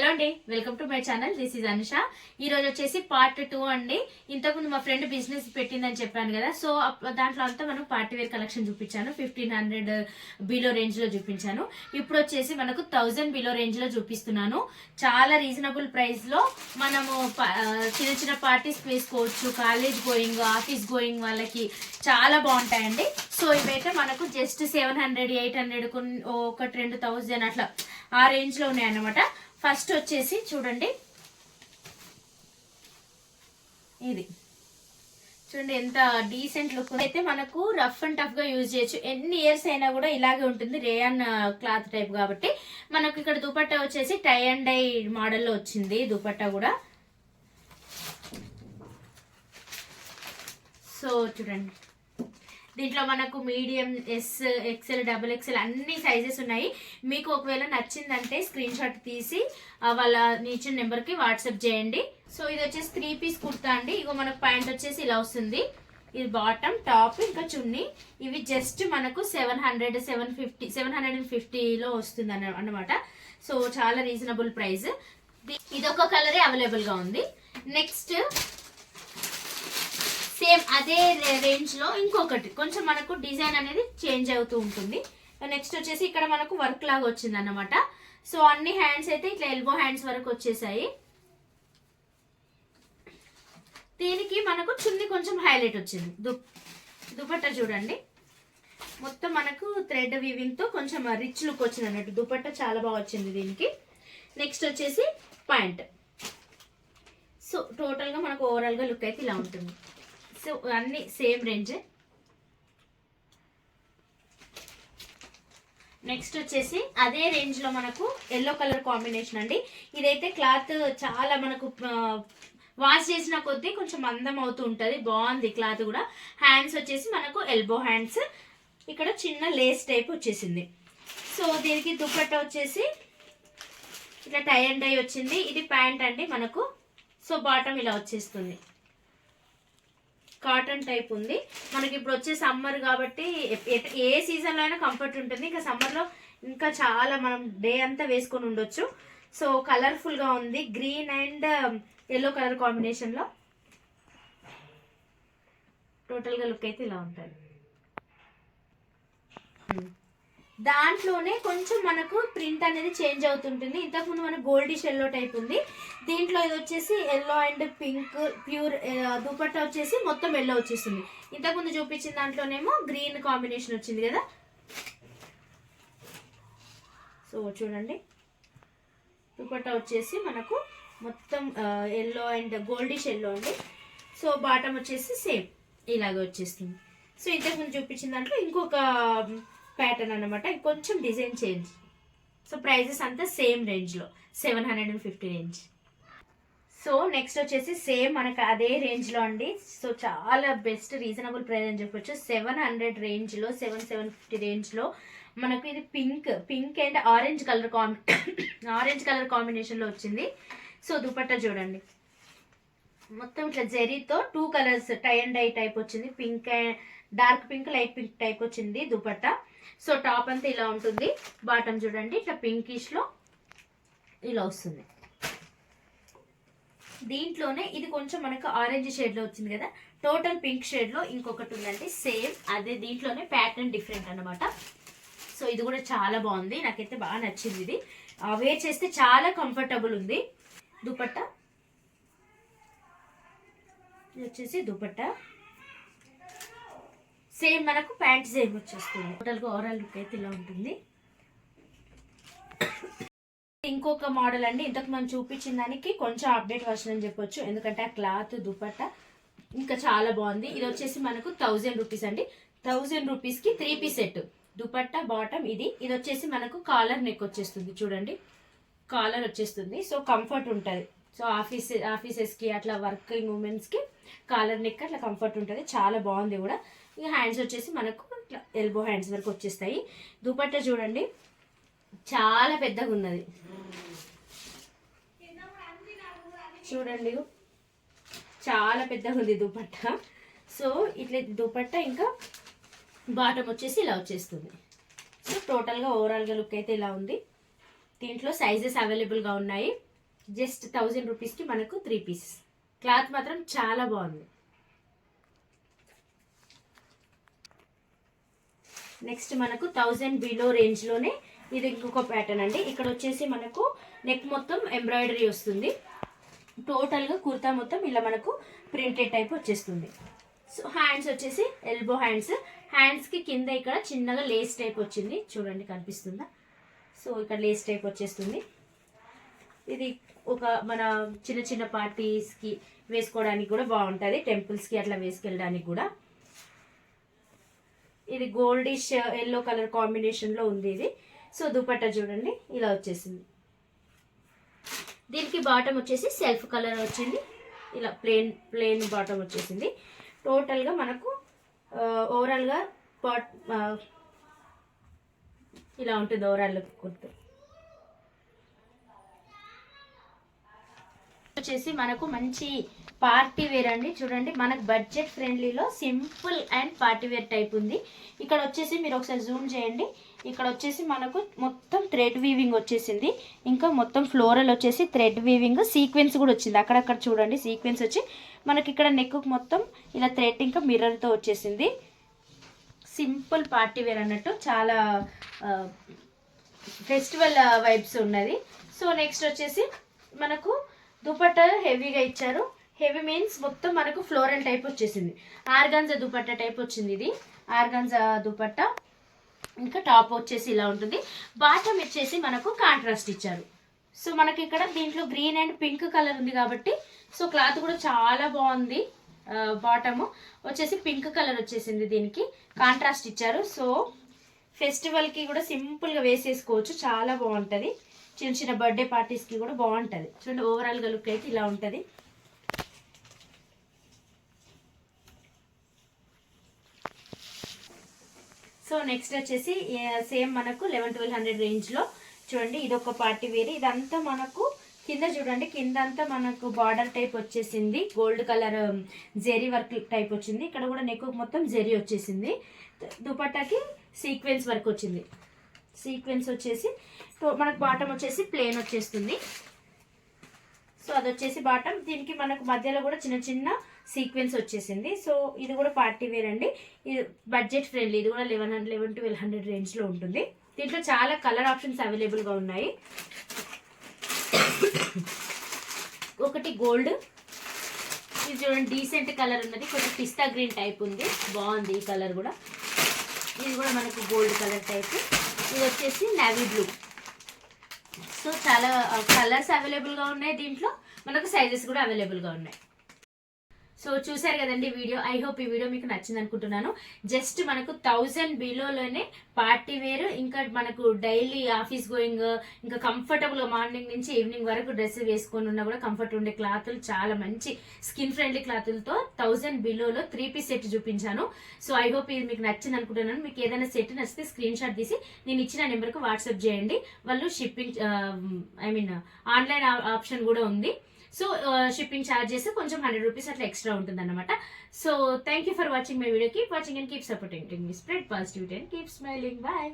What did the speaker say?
Hello అండి welcome to my channel. This is Anusha ఈ రోజు వచ్చేసి పార్ట్ టూ అండి. ఇంతకుముందు మా ఫ్రెండ్ బిజినెస్ పెట్టిందని చెప్పాను కదా. సో దాంట్లో అంతా మనం పార్టీ వేర్ కలెక్షన్ చూపించాను. ఫిఫ్టీన్ హండ్రెడ్ బిలో రేంజ్లో చూపించాను. ఇప్పుడు వచ్చేసి మనకు థౌజండ్ బిలో రేంజ్లో చూపిస్తున్నాను. చాలా రీజనబుల్ ప్రైస్లో మనము చిన్న చిన్న పార్టీస్ వేసుకోవచ్చు. కాలేజ్ గోయింగ్ ఆఫీస్ గోయింగ్ వాళ్ళకి చాలా బాగుంటాయండి. సో ఇవైతే మనకు just seven hundred eight hundred ఒకటి రెండు థౌజండ్ అట్లా ఆ రేంజ్లో ఉన్నాయన్నమాట. ఫస్ట్ వచ్చేసి చూడండి. ఇది. చూడండి ఎంత డీసెంట్ లుక్ అయితే మనకు రఫ్ అండ్ టఫ్గా యూజ్ చేయొచ్చు. ఎన్ని ఇయర్స్ అయినా కూడా ఇలాగే ఉంటుంది. రేయాన్ క్లాత్ టైప్ కాబట్టి. మనకు ఇక్కడ దుపట్టా వచ్చేసి టై అండ్ డై మోడల్లో వచ్చింది దుపట్టా కూడా. సో చూడండి. దీంట్లో మనకు medium S XL double XL అన్ని సైజెస్ ఉన్నాయి. మీకు ఒకవేళ నచ్చిందంటే స్క్రీన్ షాట్ తీసి వాళ్ళ ఇచ్చిన నెంబర్కి వాట్సాప్ చేయండి. సో ఇది వచ్చేసి త్రీ పీస్ కుర్తా అండి. ఇగో మనకు ప్యాంట్ వచ్చేసి ఇలా వస్తుంది. ఇది బాటమ్ టాప్ ఇంకా చున్నీ. ఇవి జస్ట్ మనకు seven hundred seven fifty seven hundred and ఫిఫ్టీలో వస్తుంది అన్న అనమాట సో చాలా రీజనబుల్ ప్రైస్ ఇదొక కలరే అవైలబుల్గా ఉంది. నెక్స్ట్ సేమ్ అదే రేంజ్లో ఇంకొకటి. కొంచెం మనకు డిజైన్ అనేది చేంజ్ అవుతూ ఉంటుంది. నెక్స్ట్ వచ్చేసి ఇక్కడ మనకు వర్క్ లాగా వచ్చింది అన్నమాట సో అన్ని హ్యాండ్స్ అయితే ఇట్లా ఎల్బో హ్యాండ్స్ వరకు వచ్చేసాయి. దీనికి మనకు చున్ని కొంచెం హైలైట్ వచ్చింది. దు దుపట్ట చూడండి. మొత్తం మనకు థ్రెడ్ వివింగ్తో కొంచెం రిచ్ లుక్ వచ్చింది అన్నట్టు దుపట్ట చాలా బాగా వచ్చింది దీనికి. నెక్స్ట్ వచ్చేసి పాయింట్. సో టోటల్గా మనకు ఓవరాల్గా లుక్ అయితే ఇలా ఉంటుంది. సో అన్నీ సేమ్ రేంజ్. నెక్స్ట్ వచ్చేసి అదే రేంజ్లో మనకు ఎల్లో కలర్ కాంబినేషన్ అండి. ఇదైతే క్లాత్ చాలా మనకు వాష్ చేసిన కొద్దీ కొంచెం అందం అవుతూ ఉంటుంది. బాగుంది క్లాత్ కూడా. హ్యాండ్స్ వచ్చేసి మనకు ఎల్బో హ్యాండ్స్ ఇక్కడ చిన్న లేస్ టైప్ వచ్చేసింది. సో దీనికి దుప్పట్ట వచ్చేసి ఇట్లా టై అండ్ డై వచ్చింది. ఇది ప్యాంట్ అండి మనకు. సో బాటమ్ ఇలా వచ్చేస్తుంది. కాటన్ టైప్ ఉంది. మనకి ఇప్పుడు వచ్చే సమ్మర్ కాబట్టి ఏ సీజన్లో అయినా కంఫర్ట్ ఉంటుంది. ఇంకా సమ్మర్లో ఇంకా చాలా మనం డే అంతా వేసుకొని ఉండొచ్చు. సో కలర్ఫుల్గా ఉంది. గ్రీన్ అండ్ ఎల్లో కలర్ కాంబినేషన్లో. టోటల్గా లుక్ అయితే ఇలా ఉంటుంది. దాంట్లోనే కొంచెం మనకు ప్రింట్ అనేది చేంజ్ అవుతుంటుంది. ఇంతకుముందు మనకు గోల్డిష్ ఎల్లో టైప్ ఉంది. దీంట్లో ఇది వచ్చేసి yellow and pink pure dupatta వచ్చేసి మొత్తం ఎల్లో వచ్చేస్తుంది. ఇంతకుముందు చూపించిన దాంట్లోనేమో గ్రీన్ కాంబినేషన్ వచ్చింది కదా. సో చూడండి. దుపట్టా వచ్చేసి మనకు మొత్తం ఎల్లో అండ్ గోల్డిష్ ఎల్లో అండి. సో బాటమ్ వచ్చేసి సేమ్ ఇలాగే వచ్చేస్తుంది. సో ఇంతకుముందు చూపించిన దాంట్లో ఇంకొక ప్యాటర్న్ అనమాట కొంచెం డిజైన్ చేంజ్ సో ప్రైజెస్ అంతా సేమ్ రేంజ్లో seven hundred and fifty range so next వచ్చేసి సేమ్ మనకు అదే రేంజ్లో అండి. సో చాలా బెస్ట్ రీజనబుల్ ప్రైస్ అని చెప్పొచ్చు. సెవెన్ హండ్రెడ్ రేంజ్లో సెవెన్ సెవెన్ ఫిఫ్టీ రేంజ్లో మనకు ఇది pink pink and orange colour combi orange colour కాంబినేషన్లో వచ్చింది. సో దుపట్టా చూడండి. మొత్తం ఇట్లా జెరీతో two colours tie and dye type వచ్చింది. Pink dark pink light pink type వచ్చింది దుపట్టా. సో టాప్ అంతా ఇలా ఉంటుంది. బాటమ్ చూడండి ఇట్లా పింకిష్లో ఇలా వస్తుంది. దీంట్లోనే ఇది కొంచెం మనకు ఆరెంజ్ షేడ్లో వచ్చింది కదా టోటల్ పింక్ షేడ్లో ఇంకొకటి ఉందండి సేమ్ అదే దీంట్లోనే ప్యాటర్న్ డిఫరెంట్ అన్నమాట. సో ఇది కూడా చాలా బాగుంది నాకైతే బాగా నచ్చింది ఇది. వేర్ చేస్తే చాలా కంఫర్టబుల్ ఉంది. దుపట్ట. ఇది వచ్చేసి దుపట్టా. సేమ్ మనకు ప్యాంట్ సేమ్ వచ్చేస్తుంది. టోటల్గా ఓవరాల్ లుక్ అయితే ఇలా ఉంటుంది. ఇంకొక మోడల్ అండి. ఇంతకు మనం చూపించిన దానికి కొంచెం అప్డేట్ వర్షన్ అని చెప్పొచ్చు. ఎందుకంటే ఆ క్లాత్ దుపట్టా ఇంకా చాలా బాగుంది. ఇది వచ్చేసి మనకు థౌజండ్ రూపీస్ అండి. థౌజండ్ రూపీస్కి three piece set dupatta bottom ఇది. ఇది వచ్చేసి మనకు కాలర్ నెక్ వచ్చేస్తుంది. చూడండి. కాలర్ వచ్చేస్తుంది. సో కంఫర్ట్ ఉంటుంది. సో ఆఫీస్ ఆఫీసెస్కి అట్లా వర్కింగ్ ఉమెన్స్కి కాలర్ నెక్ అట్లా కంఫర్ట్ ఉంటుంది. చాలా బాగుంది కూడా. ఇక హ్యాండ్స్ వచ్చేసి మనకు ఎల్బో హ్యాండ్స్ వరకు వచ్చేస్తాయి. దుపట్టా చూడండి. చాలా పెద్దగా ఉన్నది. చూడండి. చాలా పెద్దగా ఉంది దుపట్టా. సో ఇట్లా దుపట్టా ఇంకా బాటమ్ వచ్చేసి ఇలా వచ్చేస్తుంది. సో టోటల్గా ఓవరాల్గా లుక్ అయితే ఇలా ఉంది. దీంట్లో సైజెస్ అవైలబుల్గా ఉన్నాయి. జస్ట్ థౌజండ్ రూపీస్కి మనకు త్రీ పీస్ క్లాత్ మాత్రం చాలా బాగుంది. నెక్స్ట్ మనకు థౌజండ్ బిలో రేంజ్లోనే ఇది ఇంకొక ప్యాటర్న్ అండి. ఇక్కడ వచ్చేసి మనకు నెక్ మొత్తం ఎంబ్రాయిడరీ వస్తుంది. టోటల్గా కుర్తా మొత్తం ఇలా మనకు ప్రింటెడ్ టైప్ వచ్చేస్తుంది. సో హ్యాండ్స్ వచ్చేసి ఎల్బో హ్యాండ్స్. హ్యాండ్స్కి కింద ఇక్కడ చిన్నగా లేస్ టైప్ వచ్చింది. చూడండి కనిపిస్తుందా? సో ఇక్కడ లేస్ టైప్ వచ్చేస్తుంది. ఇది ఒక మన చిన్న చిన్న పార్టీస్కి వేసుకోవడానికి కూడా బాగుంటుంది. టెంపుల్స్కి అట్లా వేసుకెళ్ళడానికి కూడా. ఇది గోల్డిష్ ఎల్లో కలర్ కాంబినేషన్లో ఉంది ఇది. సో దుపట్టా చూడండి ఇలా వచ్చేసింది. దీనికి బాటమ్ వచ్చేసి సెల్ఫ్ కలర్ వచ్చింది. ఇలా ప్లేన్ ప్లేన్ బాటమ్ వచ్చేసింది. టోటల్గా మనకు ఓవరాల్గా పాట్ ఇలా ఉంటుంది ఓవరాల్ కుర్తు వచ్చేసి మనకు మంచి పార్టీ వేర్ అండి. చూడండి మనకు budget ఫ్రెండ్లీలో simple and party wear type ఉంది. ఇక్కడ వచ్చేసి మీరు ఒకసారి జూమ్ చేయండి. ఇక్కడ వచ్చేసి మనకు మొత్తం థ్రెడ్ వీవింగ్ వచ్చేసింది. ఇంకా మొత్తం ఫ్లోరల్ వచ్చేసి థ్రెడ్ వీవింగ్ సీక్వెన్స్ కూడా వచ్చింది. అక్కడక్కడ చూడండి సీక్వెన్స్ వచ్చి మనకి ఇక్కడ నెక్కు మొత్తం ఇలా థ్రెడ్ ఇంకా మిర్రర్తో వచ్చేసింది. సింపుల్ పార్టీ వేర్ అన్నట్టు చాలా ఫెస్టివల్ వైబ్స్ ఉన్నది. సో నెక్స్ట్ వచ్చేసి మనకు దుపట్టా హెవీగా ఇచ్చారు. హెవీ మీన్స్ మొత్తం మనకు ఫ్లోరల్ టైప్ వచ్చేసింది. ఆర్గాన్జా దుపట్టా టైప్ వచ్చింది ఇది. ఆర్గాన్జా దుపట్టా. ఇంకా టాప్ వచ్చేసి ఇలా ఉంటుంది. బాటమ్ వచ్చేసి మనకు కాంట్రాస్ట్ ఇచ్చారు. సో మనకి ఇక్కడ దీంట్లో గ్రీన్ అండ్ పింక్ కలర్ ఉంది కాబట్టి సో క్లాత్ కూడా చాలా బాగుంది. బాటము. వచ్చేసి పింక్ కలర్ వచ్చేసింది దీనికి. కాంట్రాస్ట్ ఇచ్చారు. సో ఫెస్టివల్కి కూడా సింపుల్గా వేసేసుకోవచ్చు. చాలా బాగుంటుంది. చిన్న చిన్న బర్త్డే పార్టీస్కి కూడా బాగుంటుంది. చూడండి ఓవరాల్గా లుక్ అయితే ఇలా ఉంటుంది. సో నెక్స్ట్ వచ్చేసి సేమ్ మనకు లెవెన్ ట్వెల్వ్ హండ్రెడ్ రేంజ్లో చూడండి ఇది ఒక పార్టీ వేర్. ఇదంతా మనకు కింద చూడండి కింద అంతా మనకు బార్డర్ టైప్ వచ్చేసింది. Gold colour zari work type వచ్చింది. ఇక్కడ కూడా నెక్ మొత్తం జెరీ వచ్చేసింది. దుపట్టాకి సీక్వెన్స్ వర్క్ వచ్చింది. సీక్వెన్స్ వచ్చేసి మనకు బాటమ్ వచ్చేసి ప్లేన్ వచ్చేస్తుంది. సో అది వచ్చేసి బాటమ్ దీనికి మనకు మధ్యలో కూడా చిన్న చిన్న సీక్వెన్స్ వచ్చేసింది. సో ఇది కూడా పార్టీ వేర్ అండి. ఇది బడ్జెట్ ఫ్రెండ్లీ ఇది కూడా eleven hundred eleven twelve hundred రేంజ్లో ఉంటుంది. దీంట్లో చాలా కలర్ ఆప్షన్స్ అవైలబుల్గా ఉన్నాయి. ఒకటి గోల్డ్ ఇది చూడండి డీసెంట్ కలర్ ఉన్నది. కొంచెం పిస్తా గ్రీన్ టైప్ ఉంది. బాగుంది ఈ కలర్ కూడా. ఇది కూడా మనకు గోల్డ్ కలర్ టైప్ ఇది వచ్చేసి నవీ బ్లూ సో చాలా కలర్స్ అవైలబుల్గా ఉన్నాయి దీంట్లో. మనకు సైజెస్ కూడా అవైలబుల్గా ఉన్నాయి. సో చూసారు కదండి వీడియో. ఐ హోప్ ఈ వీడియో మీకు నచ్చింది అనుకుంటున్నాను జస్ట్ మనకు థౌజండ్ బిలోలోనే పార్టీ వేర్. ఇంకా మనకు డైలీ ఆఫీస్ గోయింగ్ ఇంకా కంఫర్టబుల్ మార్నింగ్ నుంచి ఈవినింగ్ వరకు డ్రెస్ వేసుకొని ఉన్నా కూడా కంఫర్ట్ ఉండే క్లాతులు చాలా మంచి స్కిన్ ఫ్రెండ్లీ క్లాతులతో థౌజండ్ బిలోలో త్రీ పీస్ సెట్ చూపించాను. సో ఐ హోప్ ఇది మీకు నచ్చింది అనుకుంటున్నాను మీకు ఏదైనా సెట్ నచ్చితే స్క్రీన్ షాట్ తీసి నేను ఇచ్చిన నెంబర్కి వాట్సాప్ చేయండి. వాళ్ళు shipping I mean online option కూడా ఉంది. సో షిప్పింగ్ ఛార్జెస్ కొంచెం హండ్రెడ్ రూపీస్ అట్లా ఎక్స్ట్రా ఉంటుంది అనమాట so thank you for watching my video keep watching and keep supporting me spread positivity and keep smiling bye